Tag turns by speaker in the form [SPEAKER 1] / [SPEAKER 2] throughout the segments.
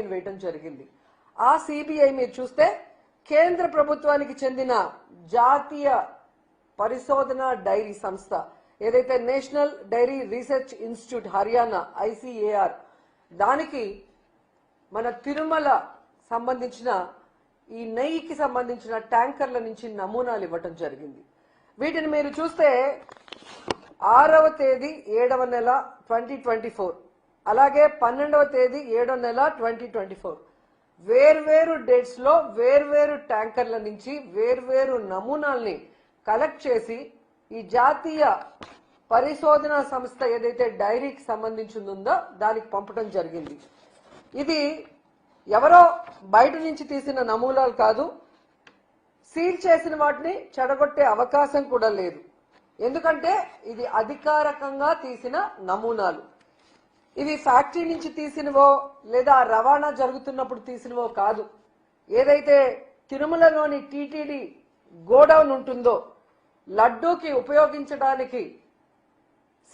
[SPEAKER 1] సిబిఐని వేయటం జరిగింది. ఆ సిబిఐ మీరు చూస్తే కేంద్ర ప్రభుత్వానికి చెందిన జాతీయ పరిశోధన డైరీ సంస్థ ఏదైతే National Dairy Research Institute Haryana ICAR దానికి మన తిరుమల సంబంధించిన ఈ నెయ్యికి సంబంధించిన ట్యాంకర్ల నుంచి నమూనాలు ఇవ్వటం జరిగింది. వీటిని మీరు చూస్తే ఆరవ తేదీ ఏడవ నెల ట్వంటీ ట్వంటీ ఫోర్. అలాగే పన్నెండవ తేదీ ఏడవ నెల ట్వంటీ ట్వంటీ ఫోర్. వేర్వేరు డేట్స్లో వేర్వేరు ట్యాంకర్ల నుంచి వేర్వేరు నమూనాల్ని కలెక్ట్ చేసి ఈ జాతీయ పరిశోధన సంస్థ ఏదైతే డైరీకి సంబంధించిందో దానికి పంపడం జరిగింది. ఇది ఎవరో బయట నుంచి తీసిన నమూనాలు కాదు సీల్ చేసిన వాటిని చెడగొట్టే అవకాశం కూడా లేదు. ఎందుకంటే ఇది అధికారికంగా తీసిన నమూనాలు. ఇవి ఫ్యాక్టరీ నుంచి తీసినవో లేదా రవాణా జరుగుతున్నప్పుడు తీసినవో కాదు. ఏదైతే తిరుమలలోని టీటీడీ గోడౌన్ ఉంటుందో లడ్డూకి ఉపయోగించడానికి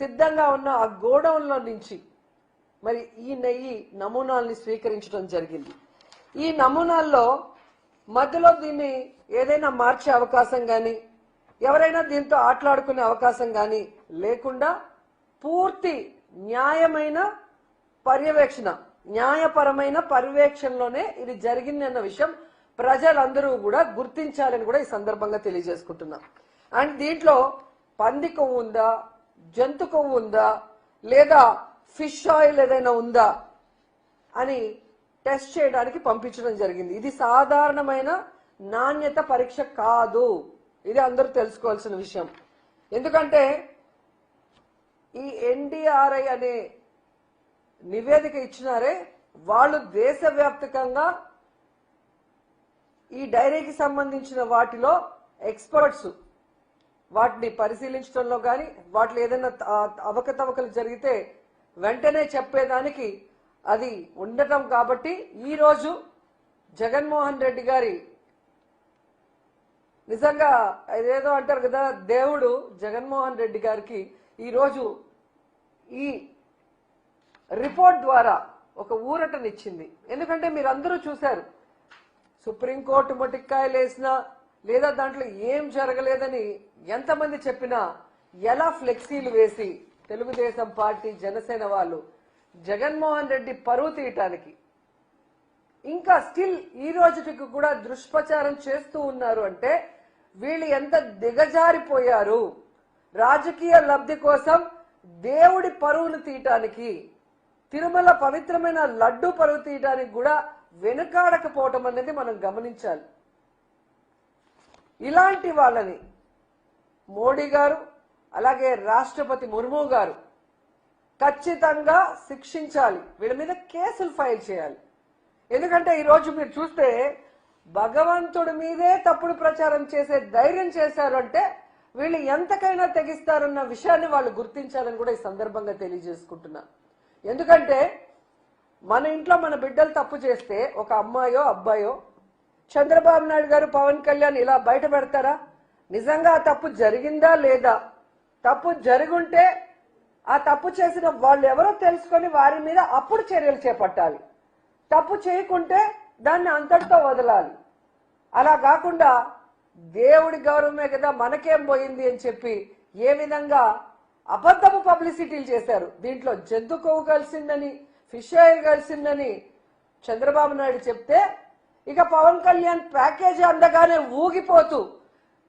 [SPEAKER 1] సిద్ధంగా ఉన్న ఆ గోడౌన్లో నుంచి మరి ఈ నెయ్యి నమూనాల్ని స్వీకరించడం జరిగింది. ఈ నమూనాల్లో మధ్యలో దీన్ని ఏదైనా మార్చే అవకాశం కానీ ఎవరైనా దీంతో ఆటలాడుకునే అవకాశం కానీ లేకుండా పూర్తి న్యాయమైన పర్యవేక్షణ న్యాయపరమైన పర్యవేక్షణలోనే ఇది జరిగింది అన్న విషయం ప్రజలందరూ కూడా గుర్తించాలని కూడా ఈ సందర్భంగా తెలియజేసుకుంటున్నాం. అండ్ దీంట్లో పంది కొవ్వు ఉందా జంతు కొవ్వు ఉందా లేదా ఫిష్ ఆయిల్ ఏదైనా ఉందా అని టెస్ట్ చేయడానికి పంపించడం జరిగింది. ఇది సాధారణమైన నాణ్యత పరీక్ష కాదు. ఇది అందరూ తెలుసుకోవాల్సిన విషయం. ఎందుకంటే ఈ ఎన్డీఆర్ఐ అనే నివేదిక ఇచ్చినారే వాళ్ళు దేశవ్యాప్తకంగా ఈ డైరీకి సంబంధించిన వాటిలో ఎక్స్పర్ట్స్ వాటిని పరిశీలించడంలో కానీ వాటిలో ఏదైనా అవకతవకలు జరిగితే వెంటనే చెప్పేదానికి అది ఉండటం కాబట్టి ఈరోజు జగన్మోహన్ రెడ్డి గారి నిజంగా అదేదో అంటారు కదా దేవుడు జగన్మోహన్ రెడ్డి గారికి ఈరోజు ఈ రిపోర్ట్ ద్వారా ఒక ఊరటనిచ్చింది. ఎందుకంటే మీరు అందరూ చూశారు సుప్రీంకోర్టు మొటిక్కాయలు వేసినా లేదా దాంట్లో ఏం జరగలేదని ఎంతమంది చెప్పినా ఎలా ఫ్లెక్సీలు వేసి తెలుగుదేశం పార్టీ జనసేన వాళ్ళు జగన్మోహన్ రెడ్డి పరువు తీయటానికి ఇంకా స్టిల్ ఈ రోజుకి కూడా దుష్ప్రచారం చేస్తూ ఉన్నారు అంటే వీళ్ళు ఎంత దిగజారిపోయారు. రాజకీయ లబ్ధి కోసం దేవుడి పరువులు తీయటానికి తిరుమల పవిత్రమైన లడ్డు పరువు తీయటానికి కూడా వెనుకాడకపోవటం అనేది మనం గమనించాలి. ఇలాంటి వాళ్ళని మోడీ గారు అలాగే రాష్ట్రపతి ముర్ము గారు ఖచ్చితంగా శిక్షించాలి. వీళ్ళ మీద కేసులు ఫైల్ చేయాలి. ఎందుకంటే ఈరోజు మీరు చూస్తే భగవంతుడి మీదే తప్పుడు ప్రచారం చేసే ధైర్యం చేశారు అంటే వీళ్ళు ఎంతకైనా తెగిస్తారన్న విషయాన్ని వాళ్ళు గుర్తించాలని కూడా ఈ సందర్భంగా తెలియజేసుకుంటున్నా. ఎందుకంటే మన ఇంట్లో మన బిడ్డలు తప్పు చేస్తే ఒక అమ్మాయో అబ్బాయో చంద్రబాబు నాయుడు గారు పవన్ కళ్యాణ్ ఇలా బయట పెడతారా? నిజంగా ఆ తప్పు జరిగిందా లేదా? తప్పు జరుగుంటే ఆ తప్పు చేసిన వాళ్ళు ఎవరో తెలుసుకొని వారి మీద అప్పుడు చర్యలు చేపట్టాలి. తప్పు చేయకుంటే దాన్ని అంతటితో వదలాలి. అలా కాకుండా దేవుడి గౌరవమే కదా మనకేం పోయింది అని చెప్పి ఏ విధంగా అబద్ధపు పబ్లిసిటీలు చేశారు. దీంట్లో జంతు కొవ్వు కలిసిందని ఫిష్ ఆయిల్ కలిసిందని చంద్రబాబు నాయుడు చెప్తే ఇక పవన్ కళ్యాణ్ ప్యాకేజీ అందగానే ఊగిపోతూ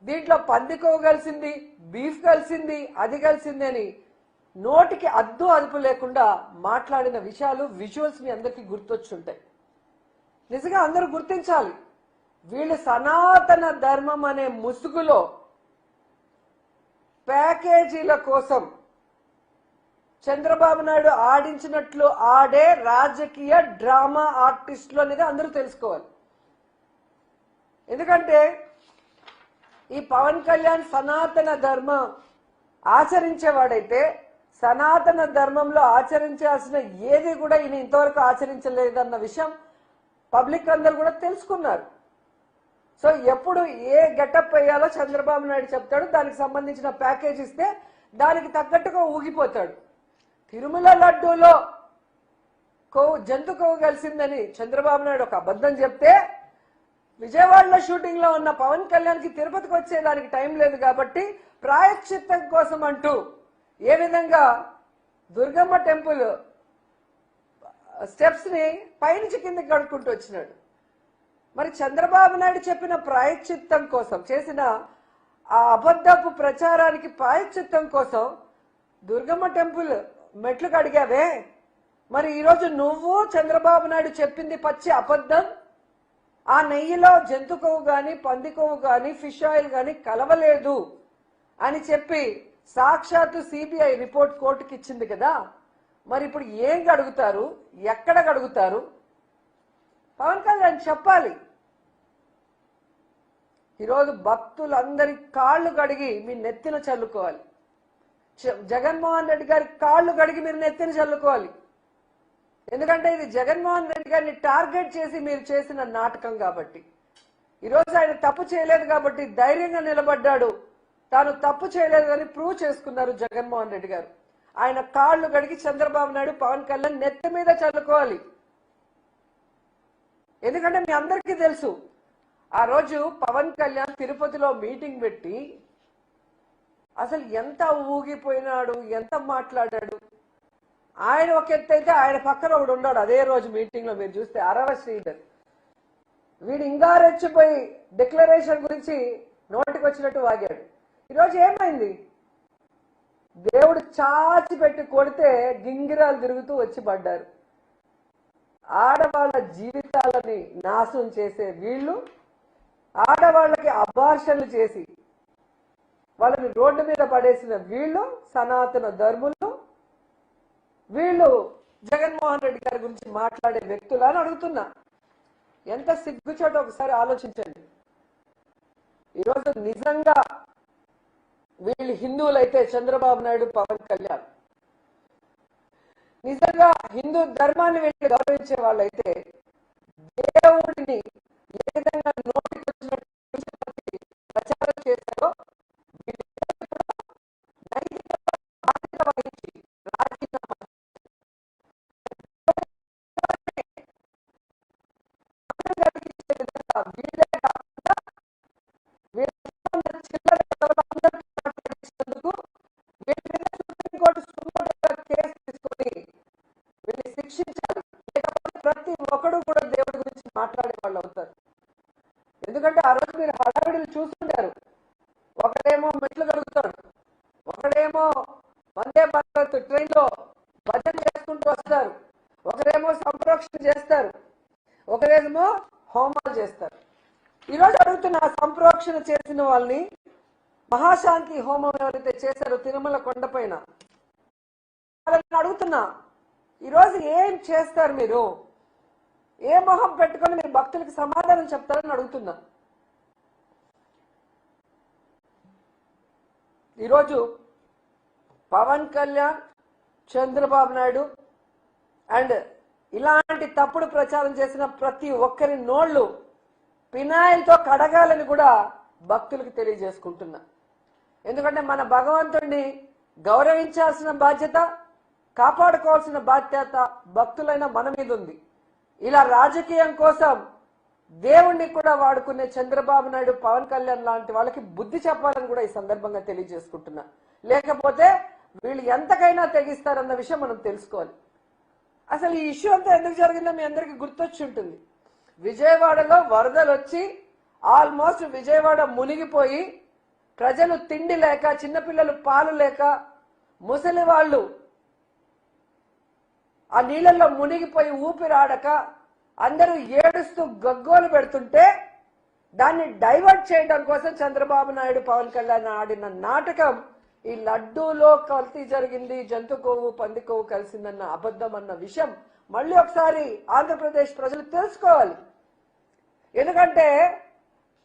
[SPEAKER 1] దీంట్లో పంది కొవ్వు కలిసింది బీఫ్ కలిసింది అది కలిసింది అని నోటికి అద్దు అదుపు లేకుండా మాట్లాడిన విషయాలు విజువల్స్ మీ అందరికీ గుర్తొచ్చుంటాయి. నిజంగా అందరూ గుర్తించాలి. వీళ్ళు సనాతన ధర్మం అనే ముసుగులో ప్యాకేజీల కోసం చంద్రబాబు నాయుడు ఆడించినట్లు ఆడే రాజకీయ డ్రామా ఆర్టిస్టులు అనేది అందరూ తెలుసుకోవాలి. ఎందుకంటే ఈ పవన్ కళ్యాణ్ సనాతన ధర్మం ఆచరించేవాడైతే సనాతన ధర్మంలో ఆచరించాల్సిన ఏది కూడా ఈయన ఇంతవరకు ఆచరించలేదన్న విషయం పబ్లిక్ అందరు కూడా తెలుసుకున్నారు. సో ఎప్పుడు ఏ గెటప్ వేయాలో చంద్రబాబు నాయుడు చెప్తాడు దానికి సంబంధించిన ప్యాకేజ్ ఇస్తే దానికి తగ్గట్టుగా ఊగిపోతాడు. తిరుమల లడ్డూలో కొవ్వు జంతు కొవ్వు కలిసిందని చంద్రబాబు నాయుడు ఒక అబద్ధం చెప్తే విజయవాడలో షూటింగ్లో ఉన్న పవన్ కళ్యాణ్కి తిరుపతికి వచ్చేదానికి టైం లేదు కాబట్టి ప్రాయశ్చిత్తం కోసం అంటూ ఏ విధంగా దుర్గమ్మ టెంపుల్ స్టెప్స్ని పైనుంచి కిందకి కడుక్కుంటూ వచ్చినాడు. మరి చంద్రబాబు నాయుడు చెప్పిన ప్రాయశ్చిత్తం కోసం చేసిన ఆ అబద్ధపు ప్రచారానికి ప్రాయశ్చిత్తం కోసం దుర్గమ్మ టెంపుల్ మెట్లు కడిగావే. మరి ఈరోజు నువ్వు చంద్రబాబు నాయుడు చెప్పింది పచ్చి అబద్ధం? ఆ నెయ్యిలో జంతు కొవ్వు కానీ పంది కొవ్వు కానీ ఫిష్ ఆయిల్ కానీ కలవలేదు అని చెప్పి సాక్షాత్తు సిబిఐ రిపోర్ట్ కోర్టుకి ఇచ్చింది కదా. మరి ఇప్పుడు ఏం గడుగుతారు ఎక్కడ గడుగుతారు పవన్ కళ్యాణ్ చెప్పాలి. ఈరోజు భక్తులందరి కాళ్ళు కడిగి మీ నెత్తిన చల్లుకోవాలి. జ- జగన్మోహన్ రెడ్డి గారి కాళ్ళు కడిగి మీరు నెత్తిన చల్లుకోవాలి. ఎందుకంటే ఇది జగన్మోహన్ రెడ్డి గారిని టార్గెట్ చేసి మీరు చేసిన నాటకం కాబట్టి. ఈరోజు ఆయన తప్పు చేయలేదు కాబట్టి ధైర్యంగా నిలబడ్డాడు. తాను తప్పు చేయలేదు అని ప్రూవ్ చేసుకున్నారు జగన్మోహన్ రెడ్డి గారు. ఆయన కాళ్ళు కడిగి చంద్రబాబు నాయుడు పవన్ కళ్యాణ్ నెత్తి మీద చల్లుకోవాలి. ఎందుకంటే మీ అందరికీ తెలుసు ఆ రోజు పవన్ కళ్యాణ్ తిరుపతిలో మీటింగ్ పెట్టి అసలు ఎంత ఊగిపోయినాడు ఎంత మాట్లాడాడు. ఆయన ఒక ఎత్తు అయితే ఆయన పక్కన ఒకడు ఉన్నాడు అదే రోజు మీటింగ్లో మీరు చూస్తే అరవ శ్రీధర్. వీడు ఇంకా రెచ్చిపోయి డిక్లరేషన్ గురించి నోటికి వచ్చినట్టు వాగాడు. ఈరోజు ఏమైంది? దేవుడు చాచి పెట్టి కొడితే గింగిరాలు తిరుగుతూ వచ్చి పడ్డారు. ఆడవాళ్ళ జీవితాలని నాశనం చేసే వీళ్ళు ఆడవాళ్ళకి అబార్షన్లు చేసి వాళ్ళని రోడ్డు మీద పడేసిన వీళ్ళు సనాతన ధర్ములు వీళ్ళు జగన్మోహన్ రెడ్డి గారి గురించి మాట్లాడే వ్యక్తులు అని అడుగుతున్నా. ఎంత సిగ్గుచోట ఒకసారి ఆలోచించండి. ఈరోజు నిజంగా వీళ్ళు హిందువులైతే చంద్రబాబు నాయుడు పవన్ కళ్యాణ్. నిజంగా హిందూ ధర్మాన్ని వీళ్ళు గౌరవించే వాళ్ళైతే దేవుడిని ఏ విధంగా నోటికి వచ్చినట్టు కించపరిచి భారత్ ట్రైన్లో భజన చేసుకుంటూ వస్తారు. ఒకరేమో సంప్రోక్షణ చేస్తారు. ఒకరేమో హోమాలు చేస్తారు. ఈరోజు అడుగుతున్న సంప్రోక్షణ చేసిన వాళ్ళని మహాశాంతి హోమం ఎవరైతే చేశారో తిరుమల కొండపైన వాళ్ళని అడుగుతున్నా ఈరోజు ఏం చేస్తారు మీరు? ఏ మొహం పెట్టుకొని మీరు భక్తులకు సమాధానం చెప్తారని అడుగుతున్నా. ఈరోజు పవన్ కళ్యాణ్ చంద్రబాబు నాయుడు అండ్ ఇలాంటి తప్పుడు ప్రచారం చేసిన ప్రతి ఒక్కరి నోళ్ళు పినాయిల్తో కడగాలని కూడా భక్తులకు తెలియజేసుకుంటున్నా. ఎందుకంటే మన భగవంతుడిని గౌరవించాల్సిన బాధ్యత కాపాడుకోవాల్సిన బాధ్యత భక్తులైన మన మీద ఉంది. ఇలా రాజకీయం కోసం దేవుణ్ణి కూడా వాడుకునే చంద్రబాబు నాయుడు పవన్ కళ్యాణ్ లాంటి వాళ్ళకి బుద్ధి చెప్పాలని కూడా ఈ సందర్భంగా తెలియజేసుకుంటున్నా. లేకపోతే వీళ్ళు ఎంతకైనా తెగిస్తారన్న విషయం మనం తెలుసుకోవాలి. అసలు ఈ ఇష్యూ అంతా ఎందుకు జరిగిందో మీ అందరికీ గుర్తొచ్చి ఉంటుంది. విజయవాడలో వరదలు వచ్చి ఆల్మోస్ట్ విజయవాడ మునిగిపోయి ప్రజలు తిండి లేక చిన్నపిల్లలు పాలు లేక ముసలి వాళ్ళు ఆ నీళ్ళల్లో మునిగిపోయి ఊపిరాడక అందరూ ఏడుస్తూ గగ్గోలు పెడుతుంటే దాన్ని డైవర్ట్ చేయడం కోసం చంద్రబాబు నాయుడు పవన్ కళ్యాణ్ ఆడిన నాటకం ఈ లడ్డూలో కల్తీ జరిగింది జంతు కొవ్వు పంది కొవ్వు కలిసిందన్న అబద్ధం అన్న విషయం మళ్ళీ ఒకసారి ఆంధ్రప్రదేశ్ ప్రజలు తెలుసుకోవాలి. ఎందుకంటే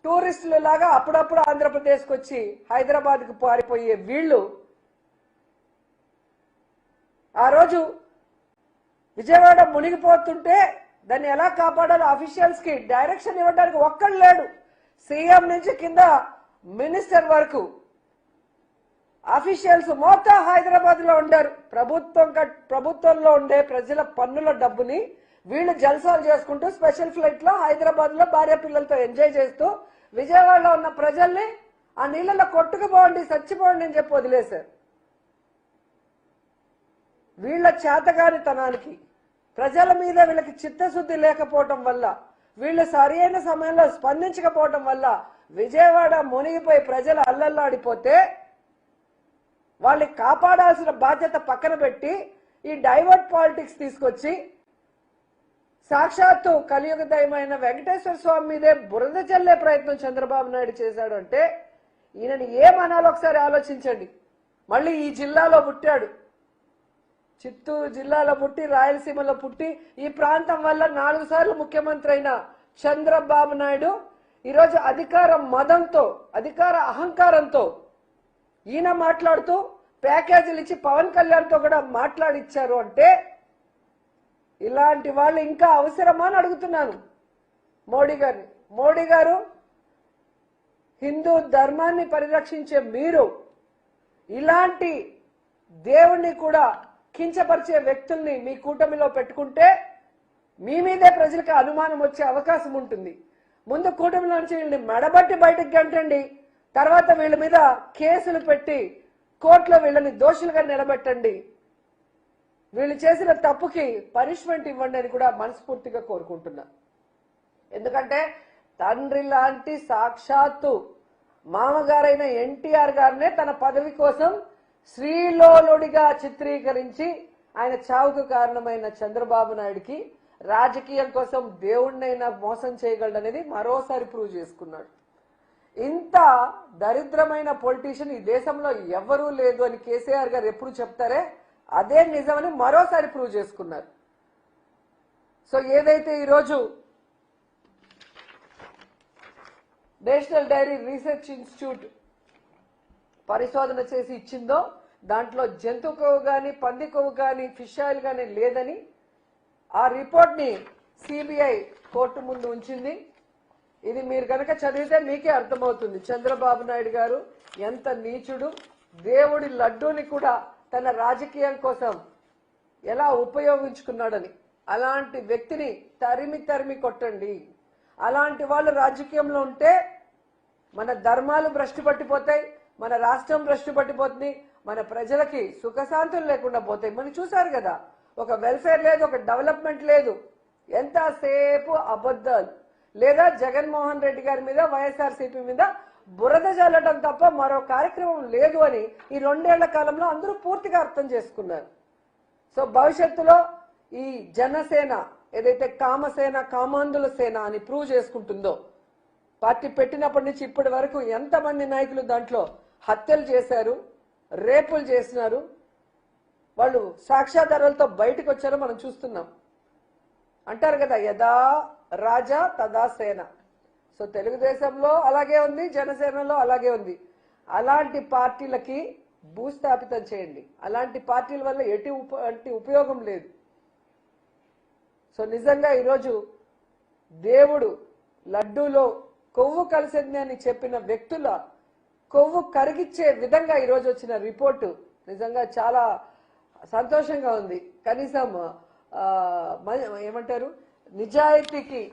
[SPEAKER 1] టూరిస్టులు లాగా అప్పుడప్పుడు ఆంధ్రప్రదేశ్కి వచ్చి హైదరాబాద్కు పారిపోయే వీళ్ళు ఆ రోజు విజయవాడ మునిగిపోతుంటే దాన్ని ఎలా కాపాడాలో ఆఫీషియల్స్కి డైరెక్షన్ ఇవ్వడానికి ఒక్కడు లేడు. సీఎం నుంచి కింద మినిస్టర్ వరకు అఫీషియల్స్ మొత్తం హైదరాబాద్లో ఉండారు. ప్రభుత్వం ప్రభుత్వంలో ఉండే ప్రజల పన్నుల డబ్బుని వీళ్ళు జల్సాలు చేసుకుంటూ స్పెషల్ ఫ్లైట్లో హైదరాబాద్లో భార్య పిల్లలతో ఎంజాయ్ చేస్తూ విజయవాడలో ఉన్న ప్రజల్ని ఆ నీళ్ళలో కొట్టుకుపోండి చచ్చిపోండి అని చెప్పి వదిలేశారు. వీళ్ళ చేతగానితనానికి ప్రజల మీద వీళ్ళకి చిత్తశుద్ధి లేకపోవటం వల్ల వీళ్ళు సరైన సమయంలో స్పందించకపోవటం వల్ల విజయవాడ మునిగిపోయి ప్రజలు అల్లల్లాడిపోతే వాళ్ళని కాపాడాల్సిన బాధ్యత పక్కన పెట్టి ఈ డైవర్ట్ పాలిటిక్స్ తీసుకొచ్చి సాక్షాత్తు కలియుగ దయమైన వెంకటేశ్వర స్వామి మీదే బురద చల్లే ప్రయత్నం చంద్రబాబు నాయుడు చేశాడు అంటే ఈయనని ఏమనాలో ఒకసారి ఆలోచించండి. మళ్ళీ ఈ జిల్లాలో పుట్టాడు. చిత్తూరు జిల్లాలో పుట్టి రాయలసీమలో పుట్టి ఈ ప్రాంతం వల్ల నాలుగు సార్లు ముఖ్యమంత్రి అయిన చంద్రబాబు నాయుడు ఈరోజు అధికార మదంతో అధికార అహంకారంతో ఈయన మాట్లాడుతూ ప్యాకేజీలు ఇచ్చి పవన్ కళ్యాణ్తో కూడా మాట్లాడిచ్చారు అంటే ఇలాంటి వాళ్ళు ఇంకా అవసరమా అని అడుగుతున్నాను. మోడీ గారిని. మోడీ గారు హిందూ ధర్మాన్ని పరిరక్షించే మీరు ఇలాంటి దేవుణ్ణి కూడా కించపరిచే వ్యక్తుల్ని మీ కూటమిలో పెట్టుకుంటే మీ మీదే ప్రజలకు అనుమానం వచ్చే అవకాశం ఉంటుంది. ముందు కూటమిలో నుంచి వీళ్ళని మెడబట్టి బయటకు గంటండి. తర్వాత వీళ్ళ మీద కేసులు పెట్టి కోర్టులో వీళ్ళని దోషులుగా నిలబెట్టండి. వీళ్ళు చేసిన తప్పుకి పనిష్మెంట్ ఇవ్వండి అని కూడా మనస్ఫూర్తిగా కోరుకుంటున్నా. ఎందుకంటే తండ్రి లాంటి సాక్షాత్తు మామగారైన ఎన్టీఆర్ గారినే తన పదవి కోసం శ్రీలోలుడిగా చిత్రీకరించి ఆయన చావుకు కారణమైన చంద్రబాబు నాయుడికి రాజకీయం కోసం దేవుణ్ణైనా మోసం చేయగలడనేది మరోసారి ప్రూవ్ చేసుకున్నాడు. ఇంత దరిద్రమైన పొలిటీషియన్ ఈ దేశంలో ఎవరూ లేదు అని కేసీఆర్ గారు ఎప్పుడు చెప్తారే అదే నిజమని మరోసారి ప్రూవ్ చేసుకున్నారు. సో ఏదైతే ఈరోజు నేషనల్ డైరీ రీసెర్చ్ ఇన్స్టిట్యూట్ పరిశోధన చేసి ఇచ్చిందో దాంట్లో జంతు కొవ్వు కానీ పంది కొవ్వు కానీ ఫిష్ ఆయిల్ కానీ లేదని ఆ రిపోర్ట్ని సిబిఐ కోర్టు ముందు ఉంచింది. ఇది మీరు కనుక చదివితే మీకే అర్థమవుతుంది. చంద్రబాబు నాయుడు గారు ఎంత నీచుడు. దేవుడి లడ్డూని కూడా తన రాజకీయం కోసం ఎలా ఉపయోగించుకున్నాడని. అలాంటి వ్యక్తిని తరిమి తరిమి కొట్టండి. అలాంటి వాళ్ళు రాజకీయంలో ఉంటే మన ధర్మాలు భ్రష్టు పట్టిపోతాయి మన రాష్ట్రం భ్రష్టు పట్టిపోతుంది మన ప్రజలకి సుఖశాంతులు లేకుండా పోతాయి. మనం చూసారు కదా ఒక వెల్ఫేర్ లేదు ఒక డెవలప్మెంట్ లేదు. ఎంతసేపు అబద్ధాలు. లేదా జగన్మోహన్ రెడ్డి గారి మీద వైఎస్ఆర్సీపీ మీద బురద చల్లడం తప్ప మరో కార్యక్రమం లేదు అని ఈ రెండేళ్ళ కాలంలో అందరూ పూర్తిగా అర్థం చేసుకున్నారు. సో భవిష్యత్తులో ఈ జనసేన ఏదైతే కామసేన కామాంధుల సేన అని ప్రూవ్ చేసుకుంటుందో పార్టీ పెట్టినప్పటి నుంచి ఇప్పటి వరకు ఎంతమంది నాయకులు దాంట్లో హత్యలు చేశారు రేపులు చేసినారు వాళ్ళు సాక్ష్యాధారాలతో బయటకు వచ్చారో మనం చూస్తున్నాం. అంటారు కదా యథా రాజా తదా సేన సో తెలుగుదేశంలో అలాగే ఉంది జనసేనలో అలాగే ఉంది. అలాంటి పార్టీలకి భూస్థాపితం చేయండి. అలాంటి పార్టీల వల్ల ఎటు ఉప- ఉపయోగం లేదు. సో నిజంగా ఈరోజు దేవుడు లడ్డూలో కొవ్వు కలిసింది అని చెప్పిన వ్యక్తుల కొవ్వు కరిగిచ్చే విధంగా ఈరోజు వచ్చిన రిపోర్టు నిజంగా చాలా సంతోషంగా ఉంది. కనీసం ఏమంటారు? నిజాయితీకి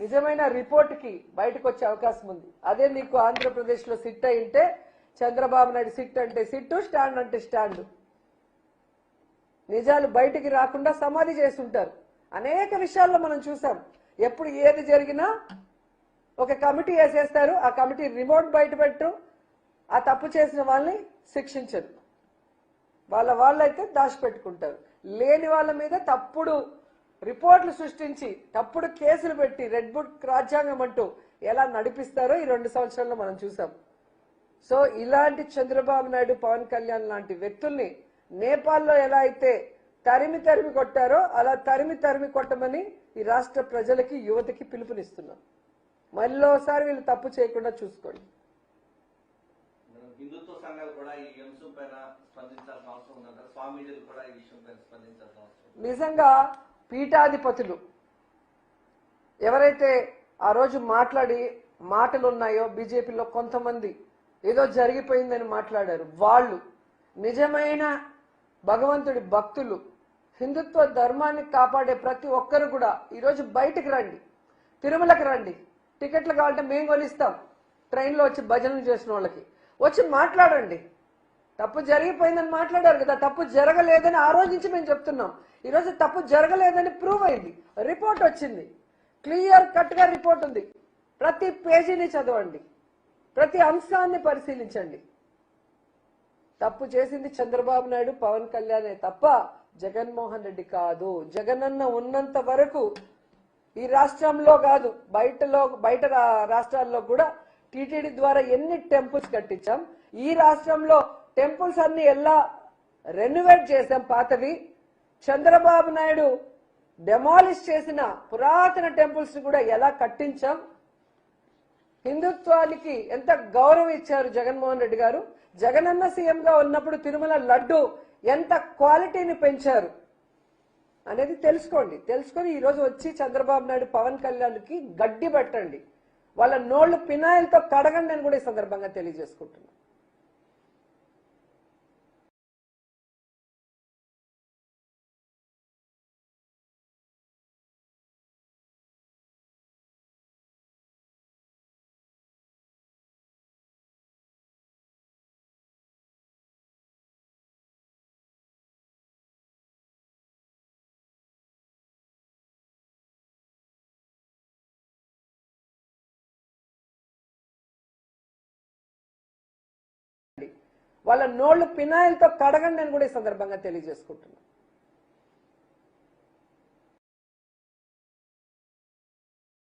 [SPEAKER 1] నిజమైన రిపోర్ట్కి బయటకు వచ్చే అవకాశం ఉంది. అదే నీకు ఆంధ్రప్రదేశ్లో సిట్ అయి ఉంటే చంద్రబాబు నాయుడు సిట్ అంటే సిట్టు స్టాండ్ అంటే స్టాండ్. నిజాలు బయటికి రాకుండా సమాధి చేస్తుంటారు అనేక విషయాల్లో మనం చూసాం. ఎప్పుడు ఏది జరిగినా ఒక కమిటీ వేసేస్తారు. ఆ కమిటీ రిమోట్ బయట పెట్టు ఆ తప్పు చేసిన వాళ్ళని శిక్షించరు. వాళ్ళ వాళ్ళైతే దాచిపెట్టుకుంటారు. లేని వాళ్ళ మీద తప్పుడు రిపోర్ట్లు సృష్టించి తప్పుడు కేసులు పెట్టి రెడ్ బుక్ రాజ్యాంగం అంటూ ఎలా నడిపిస్తారో ఈ రెండు సంవత్సరాల్లో మనం చూసాం. సో ఇలాంటి చంద్రబాబు నాయుడు పవన్ కళ్యాణ్ లాంటి వ్యక్తుల్ని నేపాల్లో ఎలా అయితే తరిమి తరిమి కొట్టారో అలా తరిమి తరిమి కొట్టమని ఈ రాష్ట్ర ప్రజలకి యువతకి పిలుపునిస్తున్నాం. మళ్ళీసారి వీళ్ళు తప్పు చేయకుండా చూసుకోండి.
[SPEAKER 2] హిందుత్వ సంఘాలు కూడా ఈ అంశం పైన స్పందించాల్సిన అవసరం ఉందంటారు. స్వామీజీలు కూడా ఈ విషయం పైన స్పందించాల్సిన అవసరం ఉంది.
[SPEAKER 1] నిజంగా పీఠాధిపతులు. ఎవరైతే ఆ రోజు మాట్లాడి మాటలు ఉన్నాయో బీజేపీలో కొంతమంది ఏదో జరిగిపోయిందని మాట్లాడారు. వాళ్ళు నిజమైన భగవంతుడి భక్తులు. హిందుత్వ ధర్మాన్ని కాపాడే ప్రతి ఒక్కరు కూడా ఈరోజు బయటికి రండి. తిరుమలకి రండి. టికెట్లు కావాలంటే మేము కొనిస్తాం. ట్రైన్లో వచ్చి భజనలు చేసిన వాళ్ళకి. వచ్చి మాట్లాడండి. తప్పు జరిగిపోయిందని మాట్లాడారు కదా తప్పు జరగలేదని ఆ రోజు నుంచి మేము చెప్తున్నాం. ఈరోజు తప్పు జరగలేదని ప్రూవ్ అయింది. రిపోర్ట్ వచ్చింది. క్లియర్ కట్గా రిపోర్ట్ ఉంది. ప్రతి పేజీని చదవండి. ప్రతి అంశాన్ని పరిశీలించండి. తప్పు చేసింది చంద్రబాబు నాయుడు పవన్ కళ్యాణే తప్ప జగన్మోహన్ రెడ్డి కాదు. జగనన్న ఉన్నంత వరకు ఈ రాష్ట్రంలో కాదు బయటలో బయట రాష్ట్రాల్లో కూడా టీటీడీ ద్వారా ఎన్ని టెంపుల్స్ కట్టించాం? ఈ రాష్ట్రంలో టెంపుల్స్ అన్ని ఎలా రెన్యువేట్ చేశాం పాతవి చంద్రబాబు నాయుడు డెమాలిష్ చేసిన పురాతన టెంపుల్స్ కూడా ఎలా కట్టించాం హిందుత్వానికి ఎంత గౌరవం ఇచ్చారు జగన్మోహన్ రెడ్డి గారు జగనన్న సీఎంగా ఉన్నప్పుడు తిరుమల లడ్డు ఎంత క్వాలిటీని పెంచారు అనేది తెలుసుకోండి. తెలుసుకొని ఈరోజు వచ్చి చంద్రబాబు నాయుడు పవన్ కళ్యాణ్కి గడ్డి పెట్టండి. వాళ్ళ నోళ్ళు పినాయిల్తో కడగండి అని కూడా ఈ సందర్భంగా తెలియజేసుకుంటున్నాను వాళ్ళ నోళ్ళు పినాయిల్తో కడగండి అని కూడా ఈ సందర్భంగా తెలియజేసుకుంటున్నాను